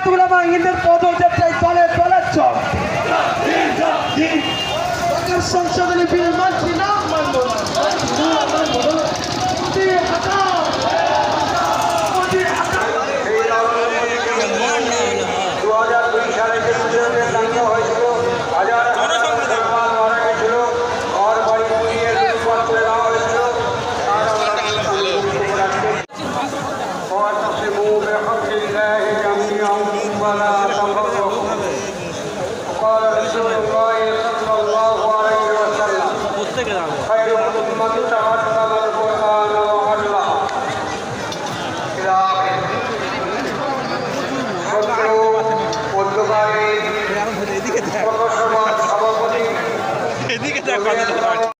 তুমি তোমরা বাঙিদের পদযাত্রায় তলে তলাচ্ছ সরকার সংশোধনী বিল মানছি না মানবো না। মানবো না মোদি হটাও ولا تفرقوا وقال رسول الله صلى الله عليه وسلم خير أمة